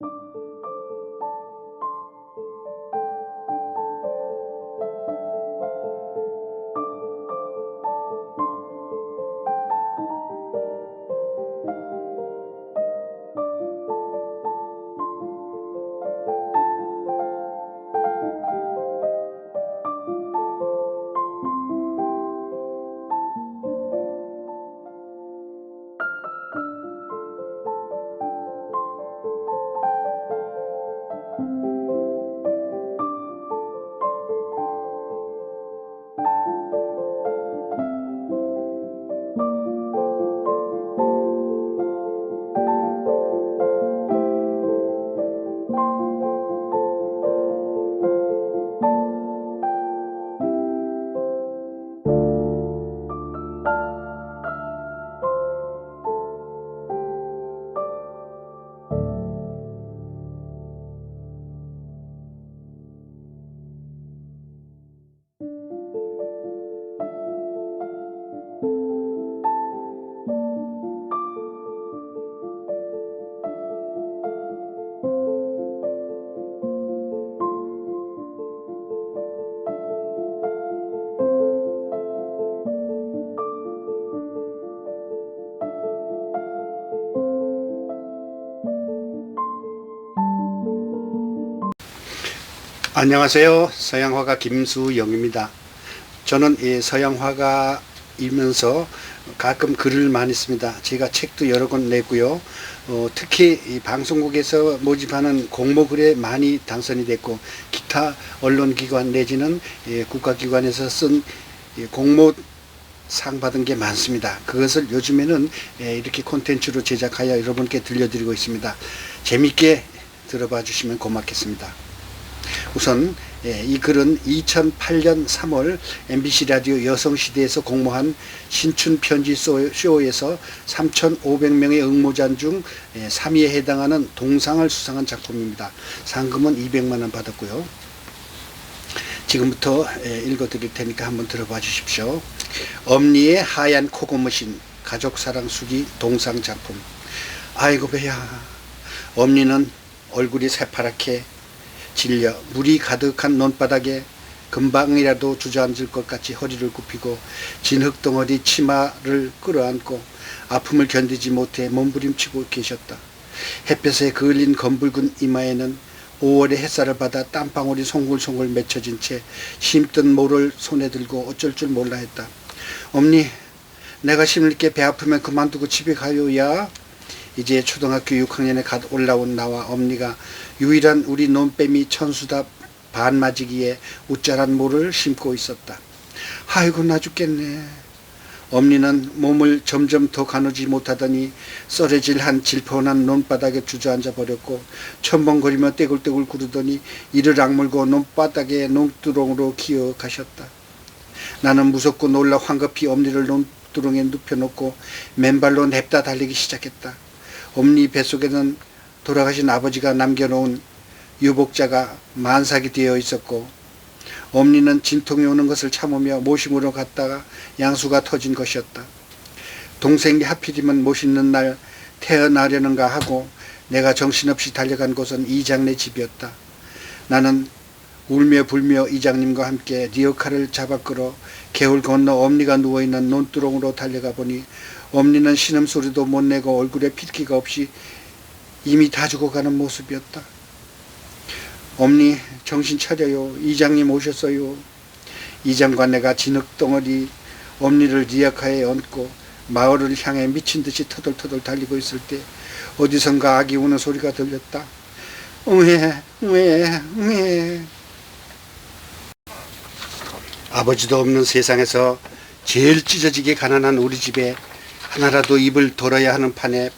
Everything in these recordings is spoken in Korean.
you 안녕하세요. 서양화가 김수영입니다. 저는 이 서양화가이면서 가끔 글을 많이 씁니다. 제가 책도 여러 권 내고요. 어, 특히 이 방송국에서 모집하는 공모글에 많이 당선이 됐고 기타 언론기관 내지는 예, 국가기관에서 쓴이 공모 상 받은 게 많습니다. 그것을 요즘에는 예, 이렇게 콘텐츠로 제작하여 여러분께 들려드리고 있습니다. 재밌게 들어봐 주시면 고맙겠습니다. 우선 예, 이 글은 2008년 3월 MBC 라디오 여성시대에서 공모한 신춘 편지 쇼- 쇼에서 3,500명의 응모자 중 예, 3위에 해당하는 동상을 수상한 작품입니다. 상금은 200만 원 받았고요. 지금부터 예, 읽어드릴 테니까 한번 들어봐 주십시오. 엄니의 하얀 코고무신 가족사랑 수기 동상 작품. 아이고 배야. 엄니는 얼굴이 새파랗게 질려 물이 가득한 논바닥에 금방이라도 주저앉을 것 같이 허리를 굽히고 진흙덩어리 치마를 끌어안고 아픔을 견디지 못해 몸부림치고 계셨다. 햇볕에 그을린 검붉은 이마에는 5월의 햇살을 받아 땀방울이 송글송글 맺혀진 채 심던 모를 손에 들고 어쩔 줄 몰라 했다. 엄니, 내가 심을게 배 아프면 그만두고 집에 가요야. 이제 초등학교 6학년에 갓 올라온 나와 엄니가 유일한 우리 논뱀이 천수답 반맞이기에 웃자란 모를 심고 있었다. 아이고 나 죽겠네. 엄니는 몸을 점점 더 가누지 못하더니 썰어질한 질펀한 논바닥에 주저앉아 버렸고 첨벙거리며 떼굴떼굴 구르더니 이를 악물고 논바닥에 논두렁으로 기어 가셨다. 나는 무섭고 놀라 황급히 엄니를 논두렁에 눕혀놓고 맨발로 냅다 달리기 시작했다. 엄니 뱃속에는 돌아가신 아버지가 남겨놓은 유복자가 만삭이 되어 있었고 엄니는 진통이 오는 것을 참으며 모심으로 갔다가 양수가 터진 것이었다. 동생이 하필이면 모시는 날 태어나려는가 하고 내가 정신없이 달려간 곳은 이장네 집이었다. 나는 울며 불며 이장님과 함께 리어카를 잡아 끌어 개울 건너 엄니가 누워있는 논두렁으로 달려가 보니 엄니는 신음소리도 못 내고 얼굴에 핏기가 없이 이미 다 죽어가는 모습이었다. 엄니 정신 차려요. 이장님 오셨어요. 이장과 내가 진흙덩어리 엄니를 리아카에 얹고 마을을 향해 미친 듯이 터덜터덜 달리고 있을 때 어디선가 아기 우는 소리가 들렸다. 응애, 응애, 응애. 아버지도 없는 세상에서 제일 찢어지게 가난한 우리 집에 하나라도 입을 돌아야 하는 판에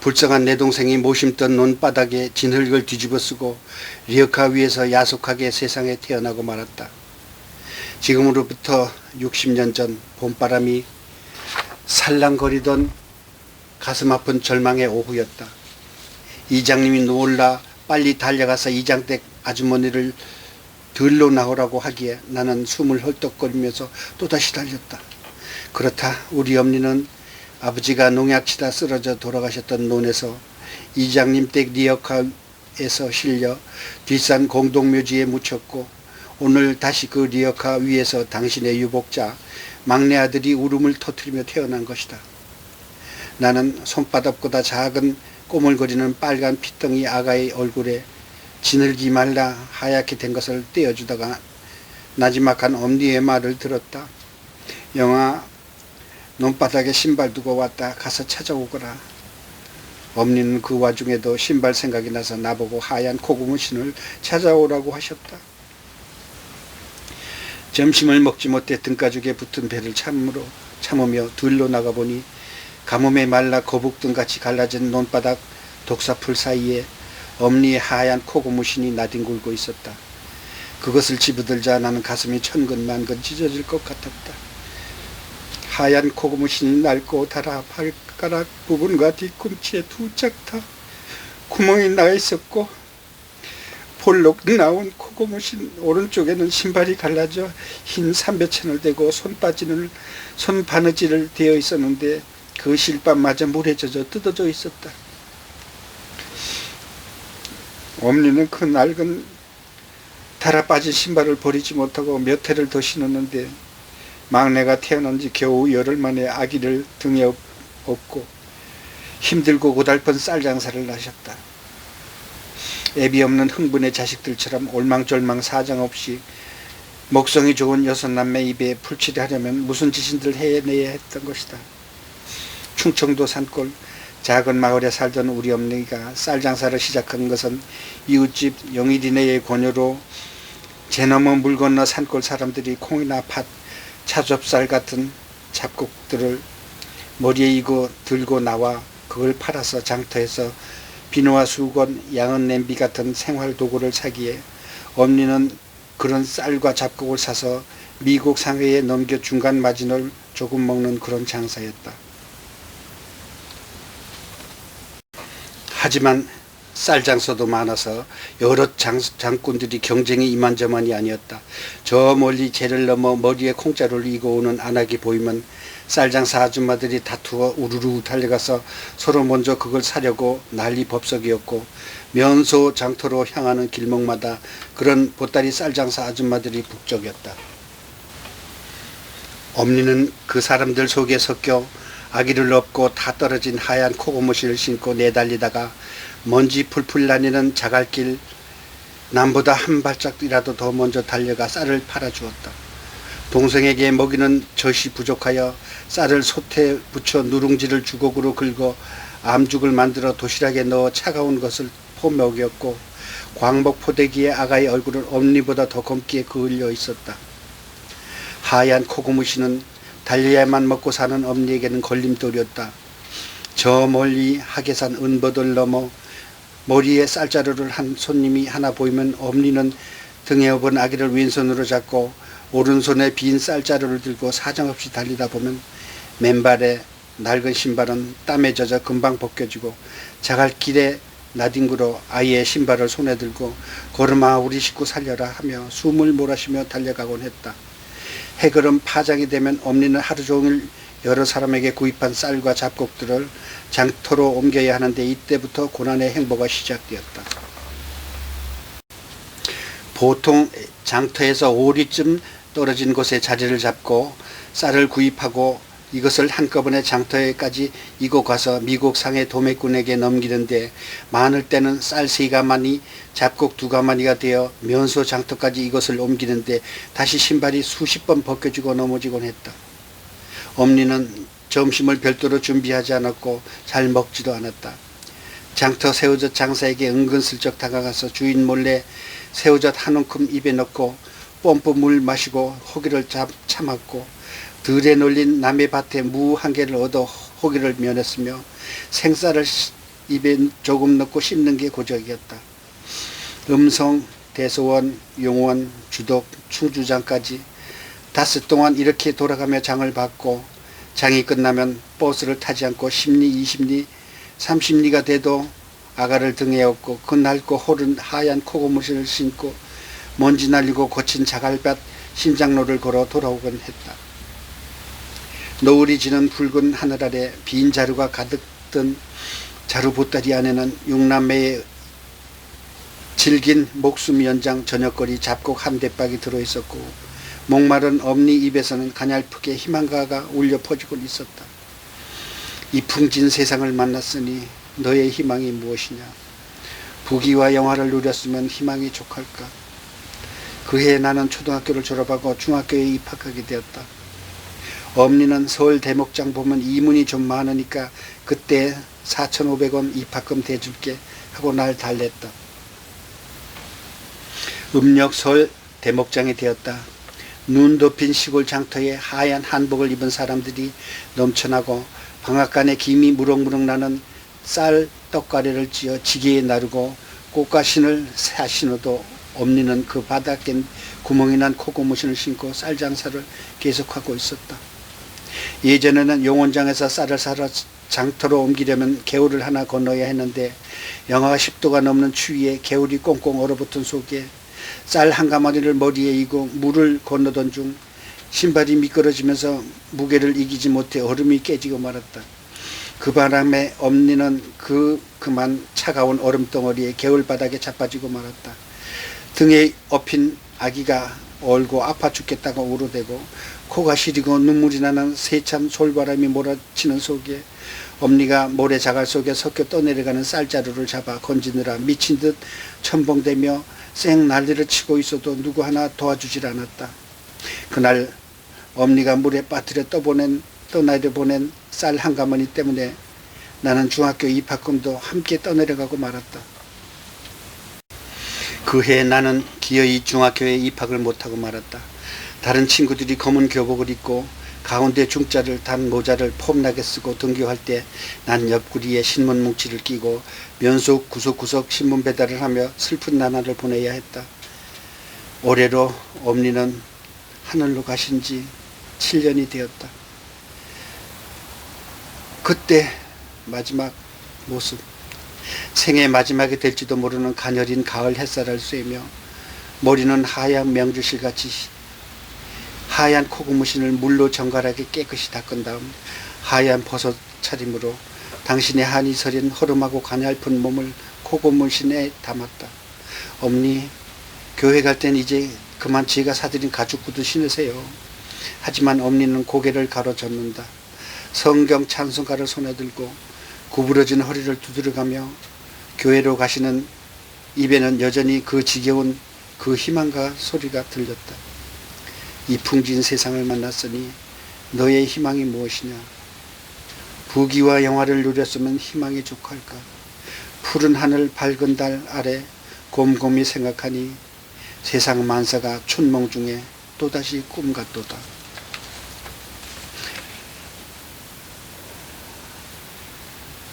불쌍한 내 동생이 모심던 논바닥에 진흙을 뒤집어 쓰고 리어카 위에서 야속하게 세상에 태어나고 말았다. 지금으로부터 60년 전 봄바람이 살랑거리던 가슴 아픈 절망의 오후였다. 이장님이 놀라 빨리 달려가서 이장댁 아주머니를 들러 나오라고 하기에 나는 숨을 헐떡거리면서 또다시 달렸다. 그렇다 우리 엄니는 아버지가 농약치다 쓰러져 돌아가셨던 논에서 이장님 댁 리어카에서 실려 뒷산 공동묘지에 묻혔고 오늘 다시 그 리어카 위에서 당신의 유복자 막내 아들이 울음을 터뜨리며 태어난 것이다. 나는 손바닥보다 작은 꼬물거리는 빨간 핏덩이 아가의 얼굴에 지늘기 말라 하얗게 된 것을 떼어주다가 나지막한 엄니의 말을 들었다. 영아, 논바닥에 신발 두고 왔다. 가서 찾아오거라. 엄니는 그 와중에도 신발 생각이 나서 나보고 하얀 코고무신을 찾아오라고 하셨다. 점심을 먹지 못해 등가죽에 붙은 배를 참으로 참으며 들로 나가보니 가뭄에 말라 거북등같이 갈라진 논바닥 독사풀 사이에 엄니의 하얀 코고무신이 나뒹굴고 있었다. 그것을 집어들자 나는 가슴이 천근만근 찢어질 것 같았다. 하얀 코고무신이 낡고 달아 발가락 부분과 뒤꿈치에 두짝 다 구멍이 나 있었고 볼록 나온 코고무신 오른쪽에는 신발이 갈라져 흰 삼배천을 대고 손바지를 손 바느질을 되어 있었는데 그 실밥마저 물에 젖어 뜯어져 있었다. 엄니는 그 낡은 달아 빠진 신발을 버리지 못하고 몇 해를 더 신었는데 막내가 태어난 지 겨우 열흘 만에 아기를 등에 업- 업고 힘들고 고달픈 쌀 장사를 하셨다. 애비 없는 흥분의 자식들처럼 올망졸망 사정없이 먹성이 좋은 여섯 남매 입에 풀칠하려면 무슨 짓인들 해내야 했던 것이다. 충청도 산골 작은 마을에 살던 우리 어머니가 쌀 장사를 시작한 것은 이웃집 영일이네의 권유로 제넘어 물 건너 산골 사람들이 콩이나 팥, 차좁쌀 같은 잡곡들을 머리에 이고 들고 나와 그걸 팔아서 장터에서 비누와 수건, 양은 냄비 같은 생활 도구를 사기에 엄니는 그런 쌀과 잡곡을 사서 미국 상해에 넘겨 중간 마진을 조금 먹는 그런 장사였다. 하지만 쌀 장소도 많아서 여러 장, 장꾼들이 경쟁이 이만저만이 아니었다. 저 멀리 재를 넘어 머리에 콩자루를 이고 오는 안악이 보이면 쌀 장사 아줌마들이 다투어 우르르 달려가서 서로 먼저 그걸 사려고 난리 법석이었고 면소 장터로 향하는 길목마다 그런 보따리 쌀 장사 아줌마들이 북적였다. 엄니는 그 사람들 속에 섞여 아기를 업고 다 떨어진 하얀 코고무신을 신고 내달리다가 먼지 풀풀 나뉘는 자갈길 남보다 한 발짝이라도 더 먼저 달려가 쌀을 팔아주었다. 동생에게 먹이는 젖이 부족하여 쌀을 솥에 붙여 누룽지를 주걱으로 긁어 암죽을 만들어 도시락에 넣어 차가운 것을 포 먹였고 광복 포대기에 아가의 얼굴은 엄니보다 더 검게 그을려 있었다. 하얀 코고무신은 달려야만 먹고 사는 엄니에게는 걸림돌이었다. 저 멀리 하계산 은버들 넘어 머리에 쌀자루를 한 손님이 하나 보이면 엄니는 등에 업은 아기를 왼손으로 잡고 오른손에 빈 쌀자루를 들고 사정없이 달리다 보면 맨발에 낡은 신발은 땀에 젖어 금방 벗겨지고 자갈길에 나뒹굴어 아이의 신발을 손에 들고 걸음아 우리 식구 살려라 하며 숨을 몰아쉬며 달려가곤 했다. 해걸음 파장이 되면 엄니는 하루 종일 여러 사람에게 구입한 쌀과 잡곡들을 장터로 옮겨야 하는데 이때부터 고난의 행보가 시작되었다. 보통 장터에서 오리쯤 떨어진 곳에 자리를 잡고 쌀을 구입하고 이것을 한꺼번에 장터에까지 이고 가서 미국 상해 도매꾼에게 넘기는데 많을 때는 쌀 세 가마니 잡곡 두 가마니가 되어 면소 장터까지 이것을 옮기는데 다시 신발이 수십 번 벗겨지고 넘어지곤 했다. 엄니는 점심을 별도로 준비하지 않았고 잘 먹지도 않았다. 장터 새우젓 장사에게 은근슬쩍 다가가서 주인 몰래 새우젓 한 움큼 입에 넣고 뽐뿌 물 마시고 호기를 잡, 참았고 들에 놀린 남의 밭에 무 한 개를 얻어 호기를 면했으며 생쌀을 시- 입에 조금 넣고 씹는 게 고적이었다. 음성, 대소원, 용원, 주덕, 충주장까지 닷새 동안 이렇게 돌아가며 장을 받고 장이 끝나면 버스를 타지 않고 10리, 20리, 30리가 돼도 아가를 등에 업고 그 낡고 호른 하얀 코고무신을 신고 먼지 날리고 거친 자갈밭 신장로를 걸어 돌아오곤 했다. 노을이 지는 붉은 하늘 아래 빈 자루가 가득 든 자루 보따리 안에는 육남매의 질긴 목숨 연장 저녁거리 잡곡 한 대박이 들어있었고 목마른 엄니 입에서는 가냘프게 희망가가 울려 퍼지고 있었다. 이 풍진 세상을 만났으니 너의 희망이 무엇이냐? 부귀와 영화를 누렸으면 희망이 족할까? 그해 나는 초등학교를 졸업하고 중학교에 입학하게 되었다. 엄니는 서울 대목장 보면 이문이 좀 많으니까 그때 4,500원 입학금 대줄게 하고 날 달랬다. 음력 서울 대목장이 되었다. 눈 덮인 시골 장터에 하얀 한복을 입은 사람들이 넘쳐나고 방앗간에 김이 무럭무럭 나는 쌀 떡가래를 찧어 지게에 나르고 꽃가신을 사 신어도 엄니는 그 바닥엔 구멍이 난 코고무신을 신고 쌀 장사를 계속하고 있었다. 예전에는 용원장에서 쌀을 사러 장터로 옮기려면 개울을 하나 건너야 했는데 영하 10도가 넘는 추위에 개울이 꽁꽁 얼어붙은 속에 쌀 한 가마니를 머리에 이고 물을 건너던 중 신발이 미끄러지면서 무게를 이기지 못해 얼음이 깨지고 말았다. 그 바람에 엄니는 그 그만 차가운 얼음 덩어리에 개울 바닥에 자빠지고 말았다. 등에 업힌 아기가 얼고 아파 죽겠다고 울어대고 코가 시리고 눈물이 나는 세찬 솔바람이 몰아치는 속에 엄니가 모래 자갈 속에 섞여 떠내려가는 쌀자루를 잡아 건지느라 미친 듯 첨벙대며 쌩 난리를 치고 있어도 누구 하나 도와주질 않았다. 그날 엄니가 물에 빠뜨려 떠보낸 떠나려 보낸 쌀 한 가마니 때문에 나는 중학교 입학금도 함께 떠내려가고 말았다. 그 해 나는 기어이 중학교에 입학을 못하고 말았다. 다른 친구들이 검은 교복을 입고 가운데 중자를 단 모자를 폼나게 쓰고 등교할 때 난 옆구리에 신문 뭉치를 끼고 면속 구석구석 신문 배달을 하며 슬픈 나날을 보내야 했다. 올해로 엄니는 하늘로 가신 지 7년이 되었다. 그때 마지막 모습 생애 마지막이 될지도 모르는 가녀린 가을 햇살을 쐬며 머리는 하얀 명주실같이 하얀 코고무신을 물로 정갈하게 깨끗이 닦은 다음 하얀 버섯 차림으로 당신의 한이 서린 허름하고 가냘픈 몸을 코고무신에 담았다. 엄니 교회 갈 땐 이제 그만 제가 사드린 가죽 구두 신으세요. 하지만 엄니는 고개를 가로젓는다. 성경 찬송가를 손에 들고 구부러진 허리를 두드려가며 교회로 가시는 입에는 여전히 그 지겨운 그 희망과 소리가 들렸다. 이 풍진 세상을 만났으니 너의 희망이 무엇이냐? 부귀와 영화를 누렸으면 희망이 족할까? 푸른 하늘 밝은 달 아래 곰곰이 생각하니 세상 만사가 춘몽 중에 또다시 꿈 같도다.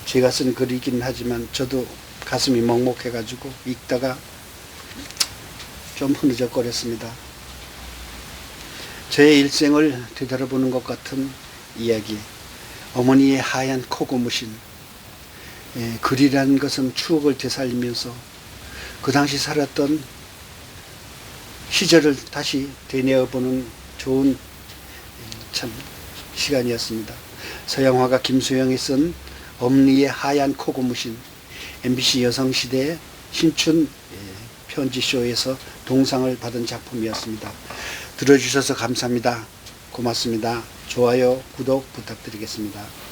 제가 쓴 글이긴 하지만 저도 가슴이 먹먹해가지고 읽다가 좀 흐느적거렸습니다. 저의 일생을 되돌아보는 것 같은 이야기. 어머니의 하얀 코고무신. 예, 글이라는 것은 추억을 되살리면서 그 당시 살았던 시절을 다시 되뇌어보는 좋은 예, 참 시간이었습니다. 서양화가 김수영이 쓴 엄니의 하얀 코고무신 MBC 여성시대 신춘 예, 편지쇼에서 동상을 받은 작품이었습니다. 들어주셔서 감사합니다. 고맙습니다. 좋아요, 구독 부탁드리겠습니다.